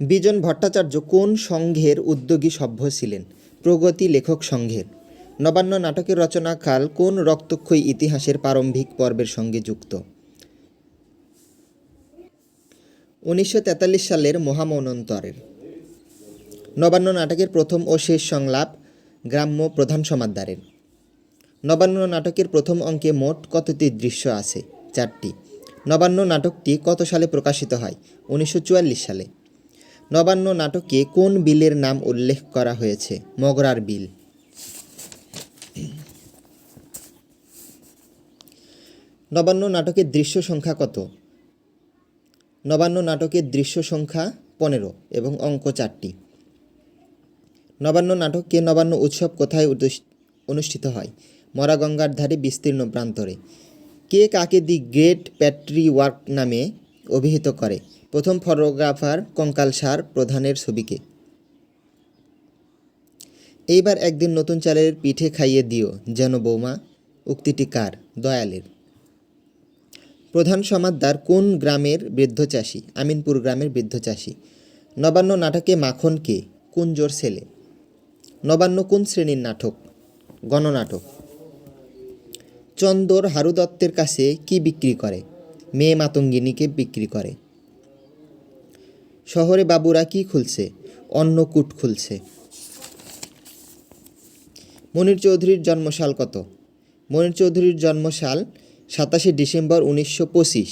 বিজন ভট্টাচার্য কোন সংঘের উদ্যোগী সভ্য ছিলেন? প্রগতি লেখক সংঘের। নবান্ন নাটকের রচনাকাল কোন রক্তক্ষয়ী ইতিহাসের প্রারম্ভিক পর্বের সঙ্গে যুক্ত? উনিশশো তেতাল্লিশ সালের মহামনন্তরের। নবান্ন নাটকের প্রথম ও শেষ সংলাপ গ্রাম্য প্রধান সমাদ্দারের। নবান্ন নাটকের প্রথম অঙ্কে মোট কতটি দৃশ্য আছে? চারটি। নবান্ন নাটকটি কত সালে প্রকাশিত হয়? উনিশশো চুয়াল্লিশ সালে। নবান্ন নাটকে কোন বিলের নাম উল্লেখ করা হয়েছে? মগরার বিল। নবান্ন নাটকের দৃশ্য সংখ্যা কত? নবান্ন নাটকের দৃশ্য সংখ্যা পনেরো এবং অঙ্ক চারটি। নবান্ন নাটকে নবান্ন উৎসব কোথায় অনুষ্ঠিত হয়? মরা গঙ্গার ধারে বিস্তীর্ণ প্রান্তরে। কে কাকে দি গ্রেট প্যাট্রি ওয়ার্ক নামে অভিহিত করে। প্রথম ফটোগ্রাফার কঙ্কাল সার প্রধানের ছবিকে। এইবার একদিন নতুন চালের পিঠে খাইয়ে দিও, যেন বৌমা, উক্তিটি কার? দয়ালের। প্রধান সমাদদার কোন গ্রামের বৃদ্ধ চাষি? আমিনপুর গ্রামের বৃদ্ধ চাষি। নবান্ন নাটকে মাখন কে? কুঞ্জোর ছেলে? নবান্ন কোন শ্রেণির নাটক? গণনাটক। চন্দর হারু দত্তের কাছে কি বিক্রি করে? মেয়ে মাতঙ্গিনীকে বিক্রি করে। শহরে বাবুরা কি খুলছে? অন্নকূট খুলছে। মনির চৌধুরীর জন্মসাল কত? মনির চৌধুরীর জন্মসাল সাতাশে ডিসেম্বর উনিশশো পঁচিশ।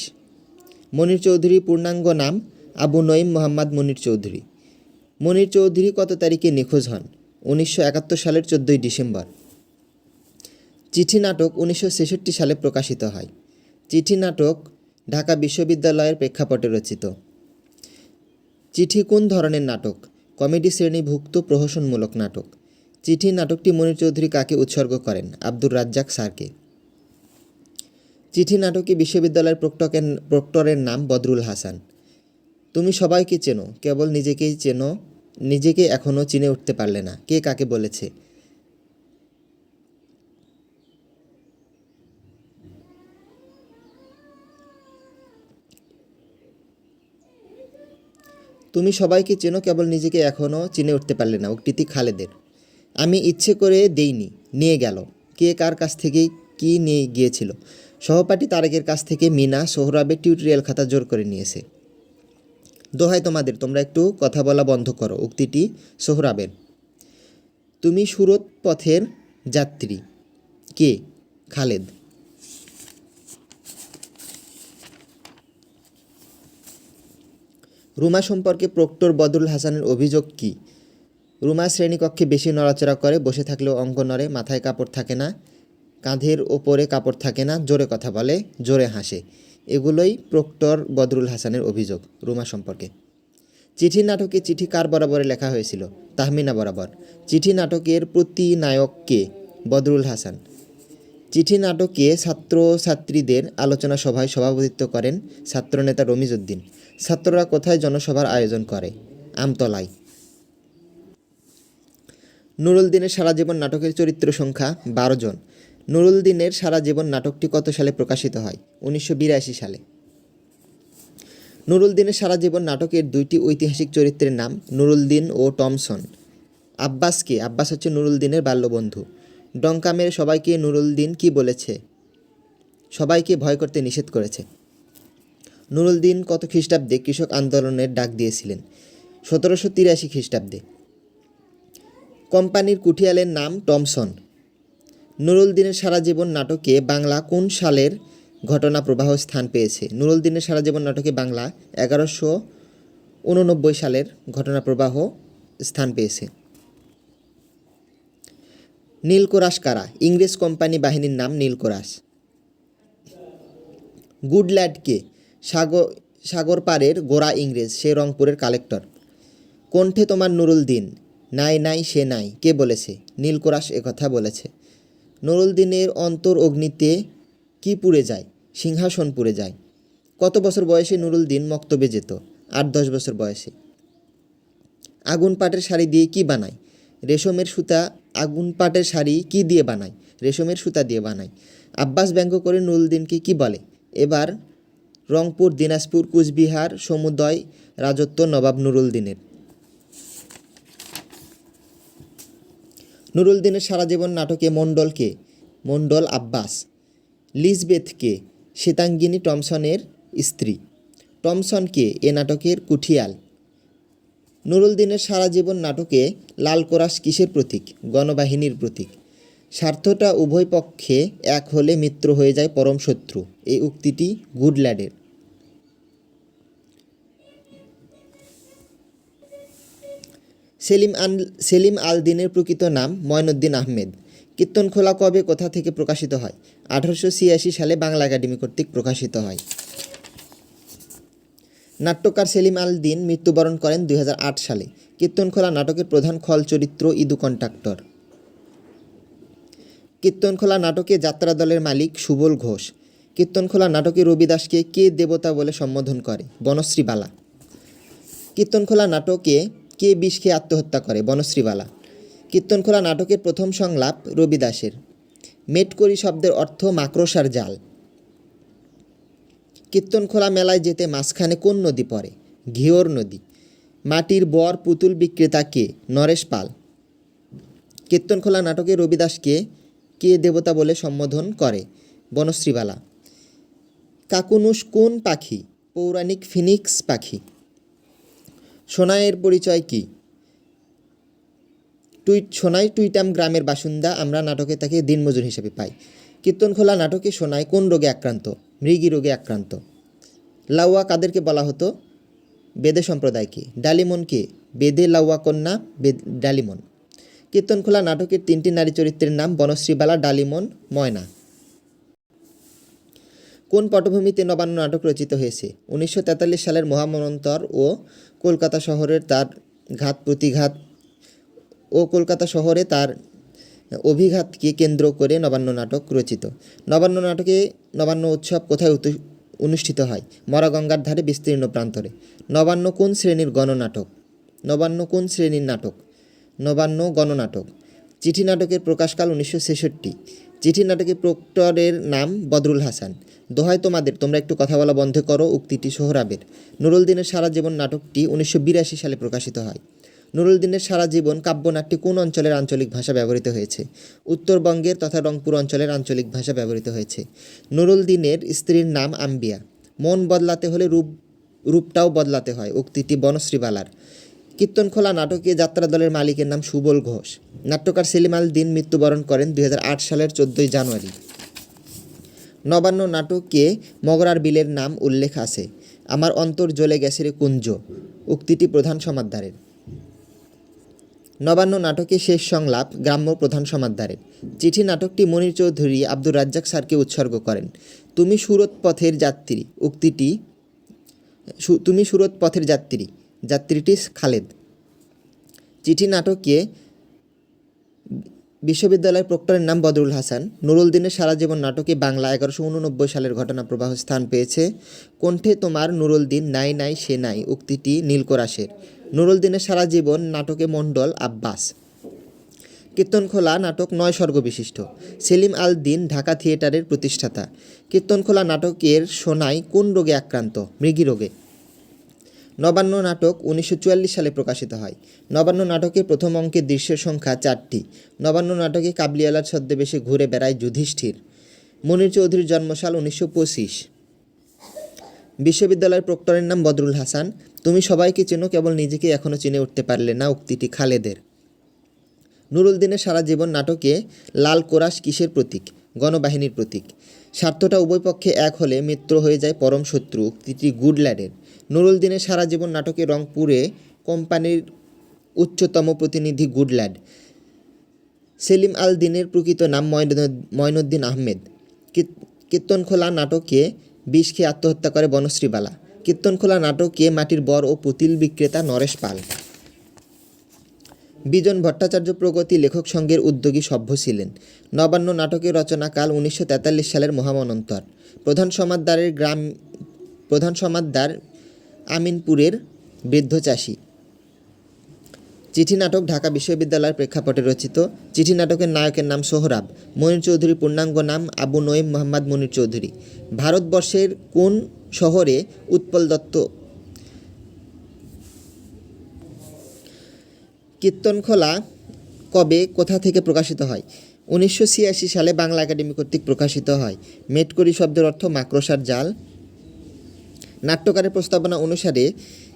মনির চৌধুরী পূর্ণাঙ্গ নাম আবু নঈম মোহাম্মদ মনির চৌধুরী। মনির চৌধুরী কত তারিখে নিখোঁজ হন? উনিশশো একাত্তর সালের চোদ্দোই ডিসেম্বর। চিঠি নাটক উনিশশো ছেষট্টি সালে প্রকাশিত হয়। চিঠি নাটক ঢাকা বিশ্ববিদ্যালয়ের প্রেক্ষাপটে রচিত। চিঠি কোন ধরনের নাটক? কমেডি শ্রেণীভুক্ত প্রহসনমূলক নাটক। চিঠি নাটকটি মনির চৌধুরী কাকে উৎসর্গ করেন? আব্দুর রাজ্জাক স্যারকে। চিঠি নাটকে বিশ্ববিদ্যালয়ের প্রক্টকের, প্রক্টরের নাম বদরুল হাসান। তুমি সবাইকে চেনো, কেবল নিজেকেই চেনো, নিজেকে এখনও চিনে উঠতে পারলে না। কে কাকে বলেছে? তুমি সবাইকে চেনো, কেবল নিজেকে এখনও চিনে উঠতে পারলে না। উক্তিটি খালেদের। আমি ইচ্ছে করে দেইনি, নিয়ে গেল। কে কার কাছ থেকে কি নিয়ে গিয়েছিল? সহপাঠী তারেকের কাছ থেকে মিনা সোহরাবের টিউটোরিয়াল খাতা জোর করে নিয়েছে। দোহাই তোমাদের, তোমরা একটু কথা বলা বন্ধ করো, উক্তিটি সোহরাবের। তুমি সুরত পথের যাত্রী। কে? খালেদ। রুমা সম্পর্কে প্রক্টর বদরুল হাসানের অভিযোগ কি? রুমা শ্রেণীকক্ষে বেশি নড়াচড়া করে, বসে থাকলেও অঙ্ক নড়ে, মাথায় কাপড় থাকে না, কাঁধের ওপরে কাপড় থাকে না, জোরে কথা বলে, জোরে হাসে। এগুলোই প্রক্টর বদরুল হাসানের অভিযোগ রুমা সম্পর্কে। চিঠি নাটকে চিঠি কার বরাবরে লেখা হয়েছিল? তাহমিনা বরাবর। চিঠি নাটকের প্রতি নায়ক কে? বদরুল হাসান। চিঠি নাটকে ছাত্র ছাত্রীদের আলোচনা সভায় সভাপতিত্ব করেন ছাত্রনেতা রমিজউদ্দিন ছাত্ররা কোথায় জনসভার আয়োজন করে? আমতলায়। নুরুল দিনের সারা জীবন নাটকের চরিত্র সংখ্যা বারো জন। নুরুল দিনের সারা জীবন নাটকটি কত সালে প্রকাশিত হয়? উনিশশো বিরাশি সালে। নুরুল দিনের সারা জীবন নাটকের দুইটি ঐতিহাসিক চরিত্রের নাম নুরুল দিন ও টমসন। আব্বাসকে আব্বাস হচ্ছে নুরুল দিনের বাল্যবন্ধু। ডঙ্কা মেরে সবাইকে নুরুল দিন কি বলেছে? সবাইকে ভয় করতে নিষেধ করেছে। নুরুল দিন কত খ্রিস্টাব্দে কৃষক আন্দোলনের ডাক দিয়েছিলেন? সতেরোশো তিরাশি খ্রিস্টাব্দে। কোম্পানির কুঠিয়ালের নাম টমসন। নুরুল দিনের সারা জীবন নাটকে বাংলা কোন সালের ঘটনা প্রবাহ স্থান পেয়েছে? নুরুল দিনের সারা জীবন নাটকে বাংলা এগারোশো উননব্বই সালের ঘটনা প্রবাহ স্থান পেয়েছে। নীলকোরাস কারা? ইংরেজ কোম্পানি বাহিনীর নাম নীলকোরাস। গুডল্যাডকে সাগর সাগর পাড়ের গোড়া ইংরেজ, সে রংপুরের কালেক্টর। কণ্ঠে তোমার নুরুল দিন, নাই নাই, সে নাই, কে বলেছে? নীলকোরাস একথা বলেছে। নুরুল দিনের অন্তর অগ্নিতে কি পুড়ে যায়? সিংহাসন পুড়ে যায়। কত বছর বয়সে নুরুল দিন মক্তবে যেত? আট, দশ বছর বয়সে। আগুন পাটের শাড়ি দিয়ে কি বানায়? রেশমের সুতা, আগুন পাটের শাড়ি কি দিয়ে বানায়? রেশমের সুতা দিয়ে বানায়। আব্বাস ব্যঙ্গ করে নুরুল দিনকে কি বলে? এবার রংপুর, দিনাজপুর, কুচবিহার, সমুদয়, রাজত্ব নবাব নুরুলদিনের। নুরুলদিনের সারা জীবন নাটকে মণ্ডলকে, মণ্ডল আব্বাস, লিজবেথকে শ্বেতাঙ্গিনী টমসনের স্ত্রী। টমসনকে এ নাটকের কুঠিয়াল। নুরুলদিনের সারা জীবন নাটকে লাল কোরাস কিসের প্রতীক? গণবাহিনীর প্রতীক। স্বার্থটা উভয় পক্ষে এক হলে মিত্র হয়ে যায় পরম শত্রু। এই উক্তিটি গুডল্যাডের সেলিম আন, সেলিম আল দিনের প্রকৃত নাম ময়নুদ্দিন আহমেদ। কীর্তনখোলা কবে কোথা থেকে প্রকাশিত হয়? আঠারোশো ছিয়াশি সালে বাংলা একাডেমি কর্তৃক প্রকাশিত হয়। নাট্যকার সেলিম আল দিন মৃত্যুবরণ করেন দুই হাজার আট সালে। কীর্তনখোলা নাটকের প্রধান খল চরিত্র ইদু কন্ট্রাক্টর কীর্তনখোলা নাটকে যাত্রা দলের মালিক সুবল ঘোষ। কীর্তনখোলা নাটকে রবি দাসকে কে দেবতা বলে সম্বোধন করে? বনশ্রী বালা। কীর্তনখোলা নাটকে কে বিষ খেয়ে আত্মহত্যা করে? বনশ্রী বালা। কীর্তনখোলা নাটকের প্রথম সংলাপ রবি দাসের। মেটকরি শব্দের অর্থ মাকড়সার জাল। কীর্তনখোলা মেলায় যেতে মাঝখানে কোন নদী পড়ে? ঘিওর নদী। মাটির বর পুতুল বিক্রেতা কে? নরেশ পাল। কীর্তনখোলা নাটকে রবিদাসকে কে দেবতা বলে সম্বোধন করে? বনশ্রীবালা। কাকুনুস কোন পাখি? পৌরাণিক ফিনিক্স পাখি। সোনাইয়ের পরিচয় কি? টুইট সোনাই টুইটাম গ্রামের বাসিন্দা, আমরা নাটকে তাকে দিনমজুর হিসেবে পাই। কীর্তনখোলা নাটকে সোনাই কোন রোগে আক্রান্ত? মৃগী রোগে আক্রান্ত। লাউয়া কাদেরকে বলা হতো? বেদে সম্প্রদায়কে ডালিমনকে বেদে লাউয়া কন্যা, বেদ ডালিমন। কীর্তনখোলা নাটকের তিনটি নারী চরিত্রের নাম বনশ্রীবালা ডালিমন, ময়না। কোন পটভূমিতে নবান্ন নাটক রচিত হয়েছে? উনিশশো তেতাল্লিশ সালের মহামনন্তর ও কলকাতা শহরের তার ঘাত প্রতিঘাত ও কলকাতা শহরে তার অভিঘাতকে কেন্দ্র করে নবান্ন নাটক রচিত। নবান্ন নাটকে নবান্ন উৎসব কোথায় অনুষ্ঠিত হয়? মরাগঙ্গার ধারে বিস্তীর্ণ প্রান্তরে। নবান্ন কোন শ্রেণির গণনাটক? নবান্ন কোন শ্রেণির নাটক? নবান্ন গণনাটক। চিঠি নাটকের প্রকাশকাল উনিশশো ছেষট্টি। চিঠি নাটকের প্রক্টরের নাম বদরুল হাসান। দোহায় তোমাদের, তোমরা একটু কথা বলা বন্ধ করো, উক্তিটি সোহরাবের। নুরুল দিনের সারা জীবন নাটকটি উনিশশো বিরাশি সালে প্রকাশিত হয়। নুরুল দিনের সারা জীবন কাব্যনাট্যে কোন অঞ্চলের আঞ্চলিক ভাষা ব্যবহৃত হয়েছে? উত্তরবঙ্গের তথা রংপুর অঞ্চলের আঞ্চলিক ভাষা ব্যবহৃত হয়েছে। নুরুল দিনের স্ত্রীর নাম আম্বিয়া। মন বদলাতে হলে রূপ, রূপটাও বদলাতে হয়, উক্তিটি বনশ্রীবালার। কীর্তনখোলা নাটকীয় যাত্রা দলের মালিকের নাম সুবল ঘোষ। নাট্যকার সেলিম আল দিন মৃত্যুবরণ করেন দুই হাজার আট সালের চোদ্দোই জানুয়ারি। নবান্ন নাটকে মগরার বিলের নাম উল্লেখ আছে। আমার অন্তর জ্বলে গেছে রে কুঞ্জ, উক্তিটি প্রধান সমাদ্দারের। নবান্ন নাটকে শেষ সংলাপ গ্রাম্য প্রধান সমাদ্দারের। চিঠি নাটকটি মনির চৌধুরী আব্দুর রাজ্জাক স্যারকে উৎসর্গ করেন। তুমি সুরত পথের যাত্রী, উক্তিটি তুমি সুরত পথের যাত্রী যাত্রীটি খালেদ। চিঠি নাটকে বিশ্ববিদ্যালয়ের প্রক্টরের নাম বদরুল হাসান। নুরুল দিনের সারা জীবন নাটকে বাংলা এগারোশো উননব্বই সালের ঘটনা প্রবাহ স্থান পেয়েছে। কণ্ঠে তোমার নুরুল দিন নাই নাই, সে নাই, উক্তিটি নীলকরাসের নুরুল দিনের সারা জীবন নাটকে মণ্ডল আব্বাস। কীর্তনখোলা নাটক নয় স্বর্গ বিশিষ্ট। সেলিম আল দিন, ঢাকা থিয়েটারের প্রতিষ্ঠাতা। কীর্তনখোলা নাটকের সোনাই কোন রোগে আক্রান্ত? মৃগী রোগে। নবান্ন নাটক উনিশশো চুয়াল্লিশ সালে প্রকাশিত হয়। নবান্ন নাটকে প্রথম অঙ্কের দৃশ্যের সংখ্যা চারটি। নবান্ন নাটকে কাবলিওয়ালার ছদ্মবেশে ঘুরে বেড়ায় যুধিষ্ঠির। মনির চৌধুরীর জন্মসাল উনিশশো পঁচিশ। বিশ্ববিদ্যালয়ের প্রক্টরের নাম বদরুল হাসান। তুমি সবাইকে চেনো, কেবল নিজেকে এখনও চিনে উঠতে পারলে না উক্তিটি খালেদের। নুরুল দিনের সারা জীবন নাটকে লাল কোরাস কিসের প্রতীক? গণবাহিনীর প্রতীক। স্বার্থটা উভয় পক্ষে এক হলে মিত্র হয়ে যায় পরম শত্রু, উক্তিটি গুডল্যাডের। নুরুল দিনের সারা জীবন নাটকে রংপুরে কোম্পানির উচ্চতম প্রতিনিধি গুডল্যাড। সেলিম আল দিনের প্রকৃত নাম ময়ন- ময়নুদ্দিন আহমেদ। কীর- কীর্তনখোলা নাটকে বিষ খেয়ে আত্মহত্যা করে বনশ্রীবালা। কীর্তনখোলা নাটকে মাটির বর ও পুতিল বিক্রেতা নরেশ পাল। বিজন ভট্টাচার্য প্রগতি লেখক সংঘের উদ্যোগী সভ্য ছিলেন। নবান্ন নাটকের রচনাকাল উনিশশো তেতাল্লিশ সালের মহামনন্তর। প্রধান সমাদদারের গ্রাম, প্রধান সমাদদার আমিনপুরের বৃদ্ধ চাষী। চিঠি নাটক ঢাকা বিশ্ববিদ্যালয়ের প্রেক্ষাপটে রচিত। চিঠি নাটকের নায়কের নাম সোহরাব। মনির চৌধুরীর পূর্ণাঙ্গ নাম আবু নঈম মোহাম্মদ মনির চৌধুরী। ভারতবর্ষের কোন শহরে উৎপল দত্ত কীর্তনখোলা কবে, কোথা থেকে প্রকাশিত হয়? উনিশশো ছিয়াশি সালে বাংলা একাডেমি কর্তৃক প্রকাশিত হয়। মেটকরি শব্দের অর্থ মাকড়সার জাল। নাট্যকারের প্রস্তাবনা অনুসারে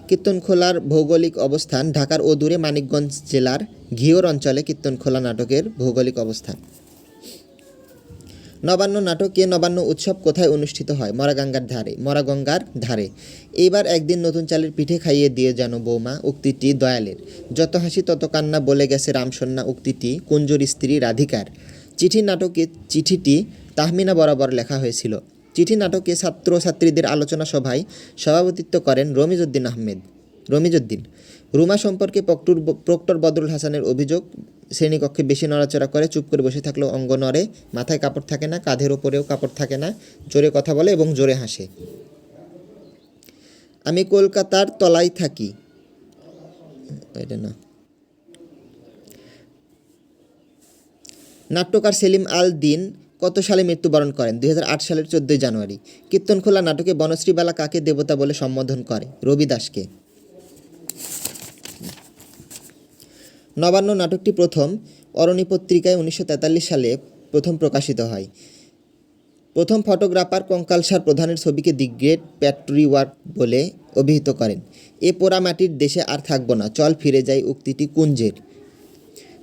কীর্তনখোলার ভৌগোলিক অবস্থান ঢাকার অদূরে মানিকগঞ্জ জেলার ঘিওর অঞ্চলে কীর্তনখোলা নাটকের ভৌগোলিক অবস্থান। নবান্ন নাটকে নবান্ন উৎসব কোথায় অনুষ্ঠিত হয়? মরাগঙ্গার ধারে। মরাগঙ্গার ধারে। এইবার একদিন নতুন চালের পিঠে খাইয়ে দিয়ে যেন বৌমা উক্তিটি দয়ালের। যত হাসি তত কান্না বলে গেছে রামসন্না উক্তিটি কুঞ্জর স্ত্রী রাধিকার। চিঠি নাটকে চিঠিটি তাহমিনা বরাবর লেখা হয়েছিল। চিঠি নাটকে ছাত্র ছাত্রীদের আলোচনা সভায় সভাপতিত্ব করেন রমিজউদ্দিন আহমেদ। রমিজউদ্দিন, রুমা সম্পর্কে প্রক্টর প্রক্টর বদরুল হাসানের অভিযোগ, শ্রেণীকক্ষে বেশি নড়াচড়া করে, চুপ করে বসে থাকলেও অঙ্গ নড়ে, মাথায় কাপড় থাকে না, কাঁধের ওপরেও কাপড় থাকে না, জোরে কথা বলে এবং জোরে হাসে। আমি কলকাতার তলায় থাকি। না। নাট্যকার সেলিম আল দিন কত সালে মৃত্যুবরণ করেন? দুই হাজার আট সালের চোদ্দই জানুয়ারি। কীর্তনখোলা নাটকে বনশ্রীবালা কাকে দেবতা বলে সম্বোধন করে? রবি দাসকে নবান্ন নাটকটি প্রথম অরণি পত্রিকায় উনিশশো তেতাল্লিশ সালে প্রথম প্রকাশিত হয়। প্রথম ফটোগ্রাফার কঙ্কালসার প্রধানের ছবিকে দি গ্রেট প্যাট্রি ওয়ার্ক বলে অভিহিত করেন। এ পোড়ামাটির দেশে আর থাকব না, চল ফিরে যাই উক্তিটি কুঞ্জের।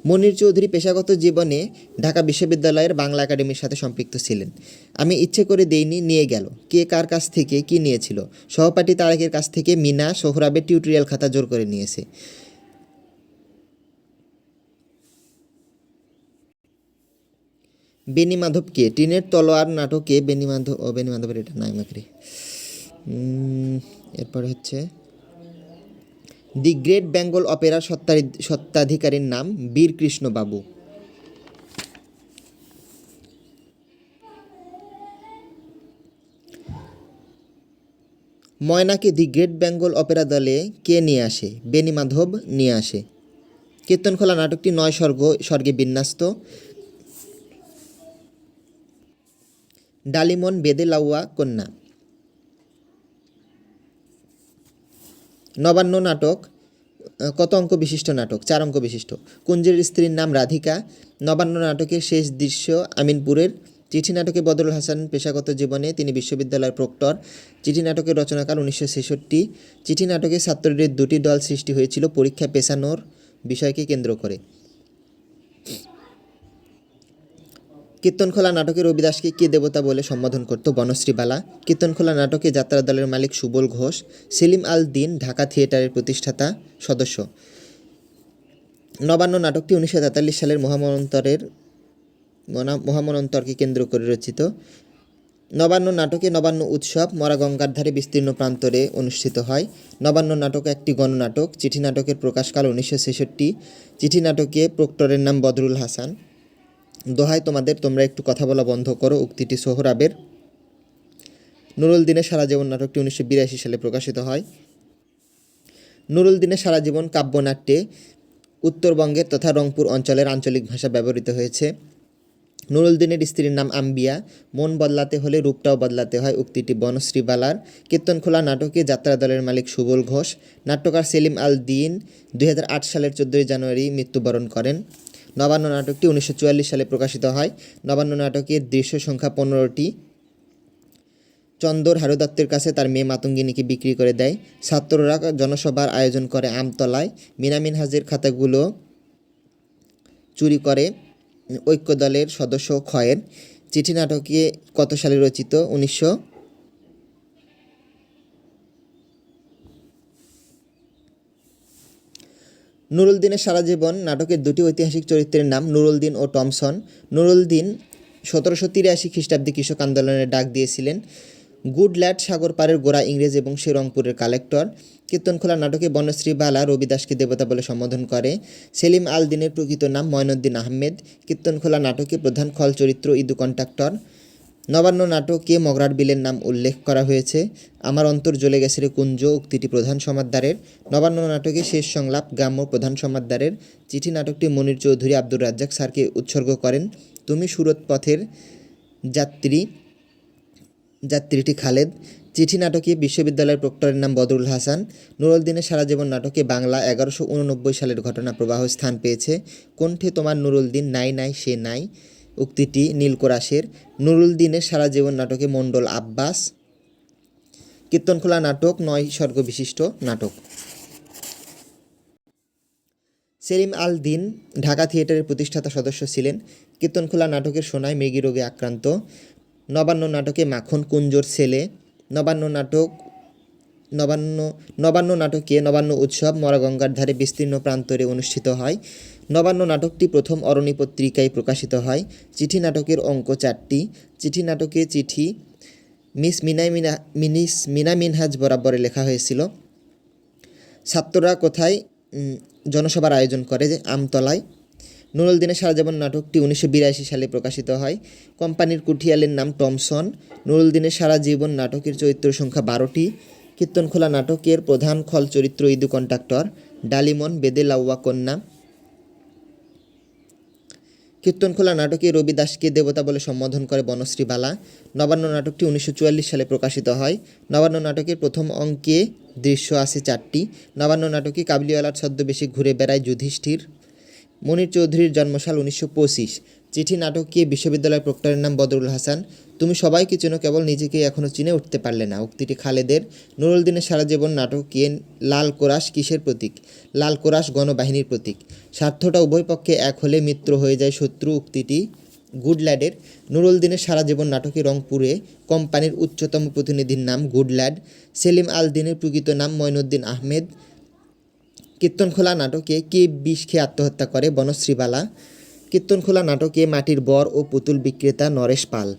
মনির চৌধুরী পেশাগত জীবনে ঢাকা বিশ্ববিদ্যালয়ের বাংলা একাডেমির সাথে সম্পৃক্ত ছিলেন। আমি ইচ্ছে করে দেইনি, নিয়ে গেল। কে কার কাছ থেকে, কি নিয়েছিল? সহপাঠী তারেকের কাছ থেকে মিনা সোহরাবের টিউটোরিয়াল খাতা জোর করে নিয়েছে। বেনি মাধবকে, টিনের তলোয়ার নাটকে বেনি মাধব ও বেনি মাধবের এটা নাই মাকড়ি এরপরে হচ্ছে দি গ্রেট বেঙ্গল সত্তারি- সত্ত্বাধিকারীর নাম বীর কৃষ্ণ বাবু ময়নাকে দি গ্রেট বেঙ্গল অপেরা দলে কে নিয়ে আসে? বেনি মাধব নিয়ে আসে। কীর্তনখোলা নাটকটি নয় স্বর্গ, স্বর্গে বিন্যস্ত। ডালিমন বেদে লাউয়া কন্যা। নবান্ন নাটক কত অঙ্ক বিশিষ্ট নাটক? চার অঙ্ক বিশিষ্ট। কুঞ্জের স্ত্রীর নাম রাধিকা। নবান্ন নাটকের শেষ দৃশ্য আমিনপুরের। চিঠি নাটকে বদরুল হাসান পেশাগত জীবনে তিনি বিশ্ববিদ্যালয়ের প্রক্টর। চিঠি নাটকের রচনাকাল উনিশশো ছেষট্টি। চিঠি নাটকে ছাত্রদের দুটি দল সৃষ্টি হয়েছিল পরীক্ষা পেছানোর বিষয়কে কেন্দ্র করে। কীর্তনখোলা নাটকে রবিদাসকে কে দেবতা বলে সম্বোধন করত বনশ্রীবালা কীর্তনখোলা নাটকে যাত্রা দলের মালিক সুবল ঘোষ, সেলিম আল দিন, ঢাকা থিয়েটারের প্রতিষ্ঠাতা সদস্য। নবান্ন নাটকটি উনিশশো তেতাল্লিশ সালের মহামন্তরের মনা- মহামনন্তরকে কেন্দ্র করে রচিত। নবান্ন নাটকে নবান্ন উৎসব মরা গঙ্গার ধারে বিস্তীর্ণ প্রান্তরে অনুষ্ঠিত হয়। নবান্ন নাটক একটি গণনাটক। চিঠি নাটকের প্রকাশকাল উনিশশো ছেষট্টি। চিঠি নাটকে প্রক্টরের নাম বদরুল হাসান। দোহাই তোমাদের, তোমরা একটু কথা বলা বন্ধ করো, উক্তিটি সোহরাবের। নুরুল দিনের সারা জীবন নাটকটি উনিশশো বিরাশি সালে প্রকাশিত হয়। নুরুল দিনের সারা জীবন কাব্যনাট্যে উত্তরবঙ্গের তথা রংপুর অঞ্চলের আঞ্চলিক ভাষা ব্যবহৃত হয়েছে। নুরুল দিনের স্ত্রীর নাম আম্বিয়া। মন বদলাতে হলে রূপটাও বদলাতে হয়, উক্তিটি বনশ্রী বালার কীর্তনখোলা নাটকে যাত্রা দলের মালিক সুবল ঘোষ। নাট্যকার সেলিম আল দিন দু হাজার আট সালের চোদ্দোই জানুয়ারি মৃত্যুবরণ করেন। নবান্ন নাটকটি উনিশশো চুয়াল্লিশ সালে প্রকাশিত হয়। নবান্ন নাটকের দৃশ্য সংখ্যা পনেরোটি। চন্দর হারুদত্তের কাছে তার মেয়ে মাতঙ্গিনীকে বিক্রি করে দেয়। ছাত্ররা জনসভার আয়োজন করে আমতলায়। মিনামিন হাজের খাতাগুলো চুরি করে ঐক্য দলের সদস্য ক্ষয়ের। চিঠি নাটকে কত সালে রচিত? উনিশশো নুরুল দিনের সারা জীবন নাটকের দুটি ঐতিহাসিক চরিত্রের নাম নুরুল দিন ও টমসন। নুরুল দিন সতেরোশো তিরাশি খ্রিস্টাব্দে কৃষক আন্দোলনের ডাক দিয়েছিলেন। গুড ল্যাড সাগর পাড়ের গোড়া ইংরেজ এবং সে রংপুরের কালেক্টর। কীর্তনখোলা নাটকে বনশ্রী বালা রবিদাসকে দেবতা বলে সম্বোধন করে। সেলিম আল দিনের প্রকৃত নাম ময়নুদ্দিন আহমেদ। কীর্তনখোলা নাটকে প্রধান খল চরিত্র ইদু কন্ট্রাক্টর। নবান্ন নাটকে মগরার বিলের নাম উল্লেখ করা হয়েছে। আমার অন্তর জ্বলে গেছে রে কুঞ্জ, উক্তিটি প্রধান সমাদ্দারের। নবান্ন নাটকে শেষ সংলাপ গ্রাম্য প্রধান সমাদ্দারের। চিঠি নাটকটি মনির চৌধুরী আব্দুর রাজ্জাক স্যারকে উৎসর্গ করেন। তুমি সুরত পথের যাত্রী, যাত্রীটি খালেদ। চিঠি নাটকে বিশ্ববিদ্যালয়ের প্রক্টরের নাম বদরুল হাসান। নুরুল দিনের সারা জীবন নাটকে বাংলা এগারোশো উননব্বই সালের ঘটনা প্রবাহ স্থান পেয়েছে। কণ্ঠে তোমার নুরুল দিন নাই নাই সে নাই। উক্তিটি নীলকরাসের নুরুল দিনের সারা জীবন নাটকে মণ্ডল আব্বাস। কীর্তনখোলা নাটক, নয় স্বর্গ বিশিষ্ট নাটক। সেলিম আল দিন ঢাকা থিয়েটারের প্রতিষ্ঠাতা সদস্য ছিলেন। কীর্তনখোলা নাটকের সোনায় মৃগী রোগে আক্রান্ত। নবান্ন নাটকে মাখন কুঞ্জোর ছেলে। নবান্ন নাটক নবান্ন নবান্ন নাটকে নবান্ন উৎসব মরাগঙ্গার ধারে বিস্তীর্ণ প্রান্তরে অনুষ্ঠিত হয়। নবান্ন নাটকটি প্রথম অরণি পত্রিকায় প্রকাশিত হয়। চিঠি নাটকের অঙ্ক চারটি। চিঠি নাটকে চিঠি মিস মিনা মিনা, মিনিস মিনা মিনহাজ বরাবরে লেখা হয়েছিল। ছাত্ররা কোথায়? জনসভার আয়োজন করে যে আমতলায়। নুরুল দিনের সারা জীবন নাটকটি উনিশশো বিরাশি সালে প্রকাশিত হয়। কোম্পানির কুঠিয়ালের নাম টমসন। নুরুল দিনের সারা জীবন নাটকের চরিত্র সংখ্যা বারোটি। কীর্তনখোলা নাটকের প্রধান খল চরিত্র ইদু কন্ট্রাক্টর ডালিমন বেদে লাউয়া কন্যা। কীর্তনখোলা নাটকে রবি দাসকে দেবতা বলে সম্বোধন করে বনশ্রী বালা। নবান্ন নাটকটি উনিশশো চুয়াল্লিশ সালে প্রকাশিত হয়। নবান্ন নাটকের প্রথম অঙ্কে দৃশ্য আছে চারটি। নবান্ন নাটকে কাবলিওয়ালার ছদ্মবেশে ঘুরে বেড়ায় যুধিষ্ঠির। মনির চৌধুরীর জন্মসাল উনিশশো পঁচিশ। চিঠি নাটকে বিশ্ববিদ্যালয়ের প্রক্টরের নাম বদরুল হাসান। তুমি সবাইকে চেনো, কেবল নিজেকে এখনও চিনে উঠতে পারলে না। উক্তিটি খালেদের নুরুল দিনের সারা জীবন নাটকে লাল কোরাস কিসের প্রতীক? লাল কোরাস গণবাহিনীর প্রতীক। স্বার্থটা উভয় পক্ষে এক হলে মিত্র হয়ে যায় শত্রু উক্তিটি গুডল্যাডের। নুরুল দিনের সারা জীবন নাটকে রংপুরে কোম্পানির উচ্চতম প্রতিনিধির নাম গুডল্যাড। সেলিম আল দিনের প্রকৃত নাম মঈনুদ্দিন আহমেদ। কীর্তনখোলা নাটকে কে বিষ খেয়ে আত্মহত্যা করে? বনশ্রীবালা। কীর্তনখোলা নাটকে মাটির বর ও পুতুল বিক্রেতা নরেশ পাল।